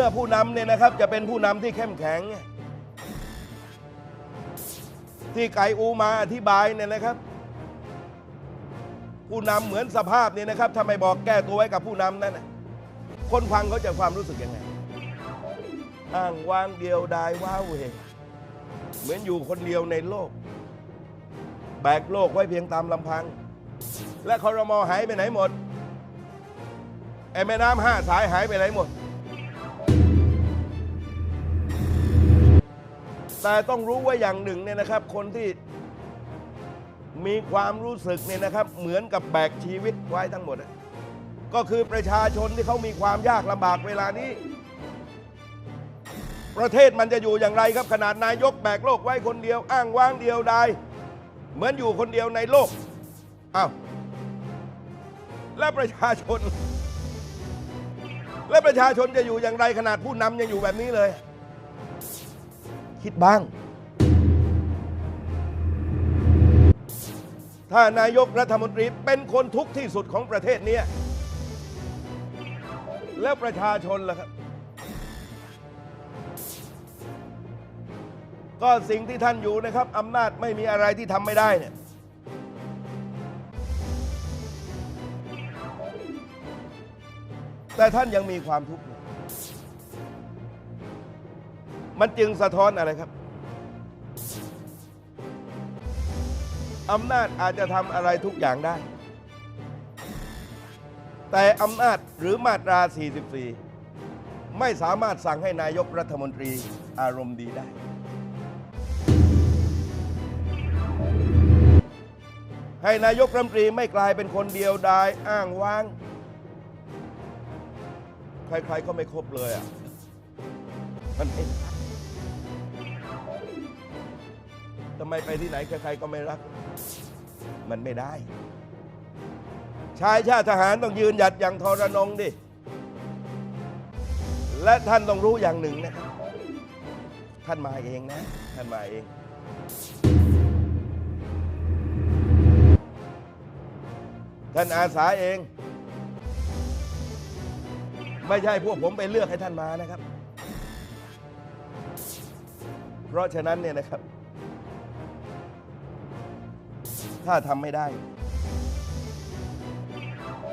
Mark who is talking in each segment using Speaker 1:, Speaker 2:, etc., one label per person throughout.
Speaker 1: เมื่อผู้นำเนี่ยนะครับจะเป็นผู้นำที่เข้มแข็ง ที่ไก่อูมาอธิบายเนี่ยนะครับ ผู้นำเหมือนสภาพเนี่ยนะครับถ้าไมบอกแก้ตัวไว้กับผู้นำนั่นคนฟังเขาจะความรู้สึกยังไงอ้างว้างเดียวดายว้าเหวเหมือนอยู่คนเดียวในโลก แบกโลกไว้เพียงตามลำพัง และคอรมอหายไปไหนหมดไอ้แม่น้ำห้าสายหายไปไหนหมด แต่ต้องรู้ว่าอย่างหนึ่งเนี่ยนะครับ คนที่มีความรู้สึกเนี่ยนะครับ เหมือนกับแบกชีวิตไว้ทั้งหมด ก็คือประชาชนที่เขามีความยากลำบากเวลานี้ ประเทศมันจะอยู่อย่างไรครับขนาดนายกแบกโลกไว้คนเดียว อ้างว้างเดียวดายเหมือนอยู่คนเดียวในโลกอ้าวและประชาชน และประชาชนจะอยู่อย่างไรขนาดผู้นำยังอยู่แบบนี้เลย คิดบ้าง ถ้านายกรัฐมนตรีเป็นคนทุกข์ที่สุดของประเทศนี้แล้วประชาชนล่ะครับ ก็สิ่งที่ท่านอยู่นะครับอำนาจไม่มีอะไรที่ทำไม่ได้เนี่ยแต่ท่านยังมีความทุกข์ มันจึงสะท้อนอะไรครับอำนาจอาจจะทำอะไรทุกอย่างได้ แต่อำนาจหรือมาตรา 44 ไม่สามารถสั่งให้นายกรัฐมนตรีอารมณ์ดีได้ ให้นายกรัฐมนตรีไม่กลายเป็นคนเดียวดายอ้างว้าง ใครๆก็ไม่ครบเลยอะ มันไม่ได้ ไมไปที่ไหนใครๆก็ไม่รัก มันไม่ได้ ชายชาติทหารต้องยืนหยัดอย่างทรนงดิ และท่านต้องรู้อย่างหนึ่งนะครับ ท่านมาเองนะ ท่านมาเอง ท่านอาสาเอง ไม่ใช่พวกผมไปเลือกให้ท่านมานะครับ เพราะฉะนั้นเนี่ยนะครับ ถ้าทำไม่ได้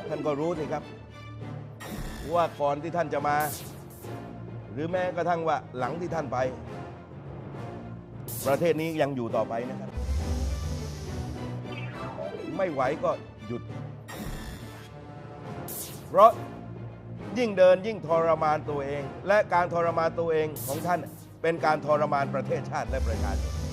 Speaker 1: ท่านก็รู้สิครับ ว่าก่อนที่ท่านจะมา หรือแม้กระทั่งว่าหลังที่ท่านไป ประเทศนี้ยังอยู่ต่อไปนะครับ ไม่ไหวก็หยุด เพราะยิ่งเดินยิ่งทรมานตัวเอง และการทรมานตัวเองของท่านเป็นการทรมานประเทศชาติและประชาชน